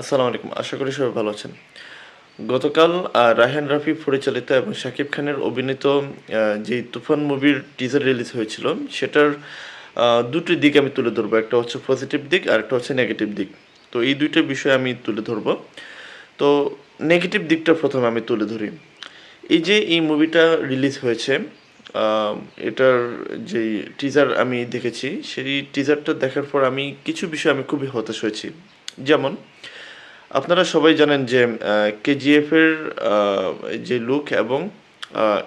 আসসালামু আলাইকুম। আশা করি সবাই ভালো আছেন। গতকাল আহ, রায়হান রাফি পরিচালিত এবং শাকিব খানের অভিনীত যে তুফান মুভির টিজার রিলিজ হয়েছিল সেটার দুটি দিক আমি তুলে ধরবো। একটা হচ্ছে পজিটিভ দিক আর একটা হচ্ছে নেগেটিভ দিক। তো এই দুইটা বিষয় আমি তুলে ধরবো। তো নেগেটিভ দিকটা প্রথমে আমি তুলে ধরি। এই যে এই মুভিটা রিলিজ হয়েছে এটার যে টিজার আমি দেখেছি সেই টিজারটা দেখার পর আমি কিছু বিষয় আমি খুবই হতাশ হয়েছি। যেমন আপনারা সবাই জানেন যে কেজিএফ এর যে লুক এবং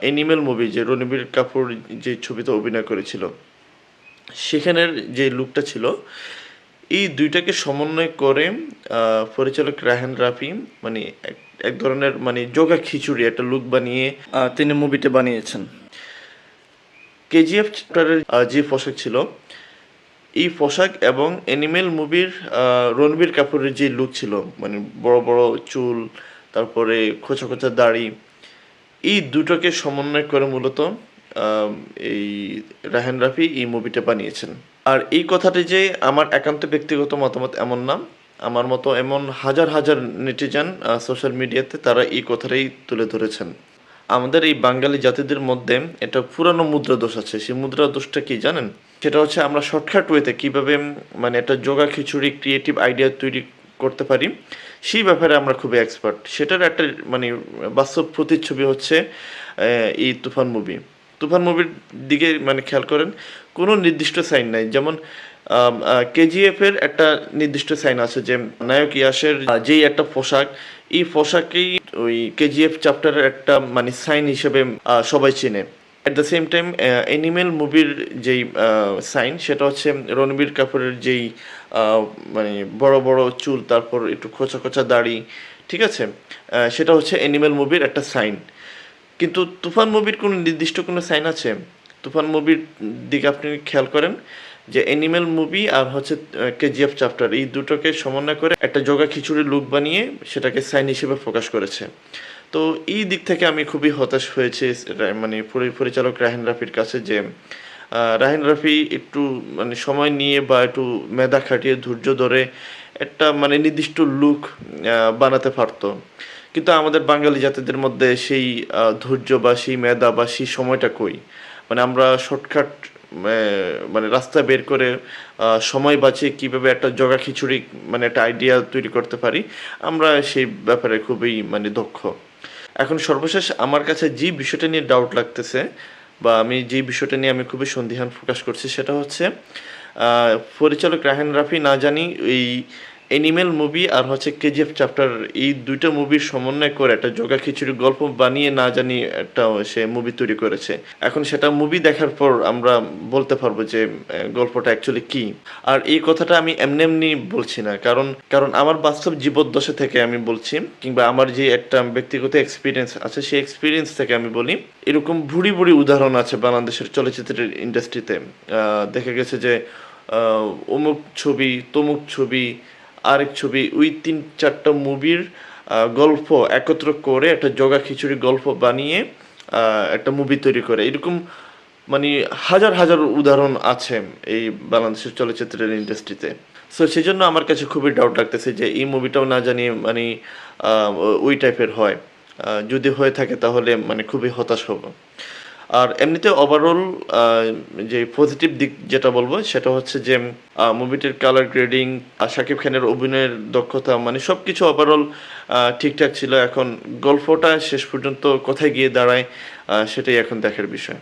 অ্যানিমেল মুভি যে রণবীর কাপুর যে ছবিতে অভিনয় করেছিল সেখানের যে লুকটা ছিল এই দুইটাকে সমন্বয় করে আহ, পরিচালক রাহান রাফি মানে এক ধরনের মানে যোগা খিচুড়ি একটা লুক বানিয়ে আহ, তিনি মুভিটা বানিয়েছেন। কেজিএফ চ্যাপ্টারের যে পোশাক ছিল এই পোশাক এবং অ্যানিমেল মুভির রণবীর কাপুরের যে লুক ছিল মানে বড় বড় চুল, তারপরে খোঁচা খোঁচা দাড়ি, এই দুটোকে সমন্বয় করে মূলত এই রাহান রাফি এই মুভিটা বানিয়েছেন। আর এই কথাটি যে আমার একান্ত ব্যক্তিগত মতামত এমন না, আমার মতো এমন হাজার হাজার নেটিজান সোশ্যাল মিডিয়াতে তারা এই কথাটাই তুলে ধরেছেন। আমাদের এই বাঙালি জাতিদের মধ্যে একটা পুরানো মুদ্রা দোষ আছে, সেই মুদ্রা দোষটা কি জানেন? সেটা হচ্ছে আমরা শর্টকাট ওয়েতে কীভাবে মানে একটা যোগা খিচুড়ি ক্রিয়েটিভ আইডিয়া তৈরি করতে পারি, সেই ব্যাপারে আমরা খুবই এক্সপার্ট সেটার একটা মানে বাস্তব প্রতিচ্ছবি হচ্ছে এই তুফান মুভি তুফান মুভির দিকে মানে খেয়াল করেন, কোনো নির্দিষ্ট সাইন নাই। যেমন কেজিএফ এর একটা নির্দিষ্ট সাইন আছে যে, নায়ক ইয়াসের যেই একটা পোশাক, এই পোশাকেই ওই কেজিএফ চ্যাপ্টারের একটা মানে সাইন হিসেবে সবাই চেনে। At the same time animal মুভির যেই সাইন সেটা হচ্ছে রণবীর কাপুরের যেই মানে বড় বড় চুল, তারপর একটু খোঁচা খোঁচা দাড়ি, ঠিক আছে? সেটা হচ্ছে অ্যানিমেল মুভির একটা সাইন কিন্তু তুফান মুভির কোনো নির্দিষ্ট কোনো সাইন আছে? তুফান মুভির দিকে আপনি খেয়াল করেন যে অ্যানিমেল মুভি আর হচ্ছে কেজিএফ চ্যাপ্টার এই দুটোকে সমন্বয় করে একটা যোগা খিচুড়ি লুক বানিয়ে সেটাকে সাইন হিসেবে প্রকাশ করেছে। তো এই দিক থেকে আমি খুবই হতাশ হয়েছি মানে পরিচালক রাহিন রাফির কাছে যে রাহিন রাফি একটু মানে সময় নিয়ে বা একটু মেধা খাটিয়ে ধৈর্য ধরে একটা মানে নির্দিষ্ট লুক বানাতে পারতো। কিন্তু আমাদের বাঙালি জাতিদের মধ্যে সেই ধৈর্য বা সেই মেধা বা সেই সময়টা কই? মানে আমরা শর্টকাট মানে রাস্তা বের করে সময় বাঁচিয়ে কীভাবে একটা জগা খিচুড়ি মানে একটা আইডিয়া তৈরি করতে পারি, আমরা সেই ব্যাপারে খুবই মানে দক্ষ। এখন সর্বশেষ আমার কাছে যে বিষয়টা নিয়ে ডাউট লাগতেছে, বা আমি যে বিষয়টা নিয়ে আমি খুবই সন্দিহান প্রকাশ করছি, সেটা হচ্ছে পরিচালক রাহেন রাফি না জানি এই অ্যানিমেল মুভি আর হচ্ছে কেজিএফ চ্যাপ্টার এই দুইটা মুভির সমন্বয় করে একটা জোগা খিচুড়ি গল্প বানিয়ে না জানি একটা সে মুভি তৈরি করেছে। এখন সেটা মুভি দেখার পর আমরা বলতে পারব যে গল্পটা অ্যাকচুয়ালি কি। আর এই কথাটা আমি এমনি এমনি বলছি না, কারণ কারণ আমার বাস্তব জীবদ্দশা থেকে আমি বলছি, কিংবা আমার যে একটা ব্যক্তিগত এক্সপিরিয়েন্স আছে, সেই এক্সপিরিয়েন্স থেকে আমি বলি। এরকম ভুড়ি ভুড়ি উদাহরণ আছে বাংলাদেশের চলচ্চিত্রের ইন্ডাস্ট্রিতে দেখা গেছে যে অমুক ছবি, তমুক ছবি আরেক ছবি ওই তিন চারটা মুভির গল্প একত্র করে একটা জগা খিচুড়ি গল্প বানিয়ে একটা মুভি তৈরি করে। এরকম মানে হাজার হাজার উদাহরণ আছে এই বাংলাদেশের চলচ্চিত্রের ইন্ডাস্ট্রিতে। সো সেই জন্য আমার কাছে খুবই ডাউট লাগতেছে যে এই মুভিটাও না জানি মানে ওই টাইপের হয়। যদি হয়ে থাকে তাহলে মানে খুবই হতাশ হব। আর এমনিতে ওভারঅল যে পজিটিভ দিক যেটা বলব, সেটা হচ্ছে যে মুভিটির কালার গ্রেডিং আর শাকিব খানের অভিনয়ের দক্ষতা মানে সব কিছু ওভারঅল ঠিকঠাক ছিল। এখন গল্পটা শেষ পর্যন্ত কোথায় গিয়ে দাঁড়ায় সেটাই এখন দেখার বিষয়।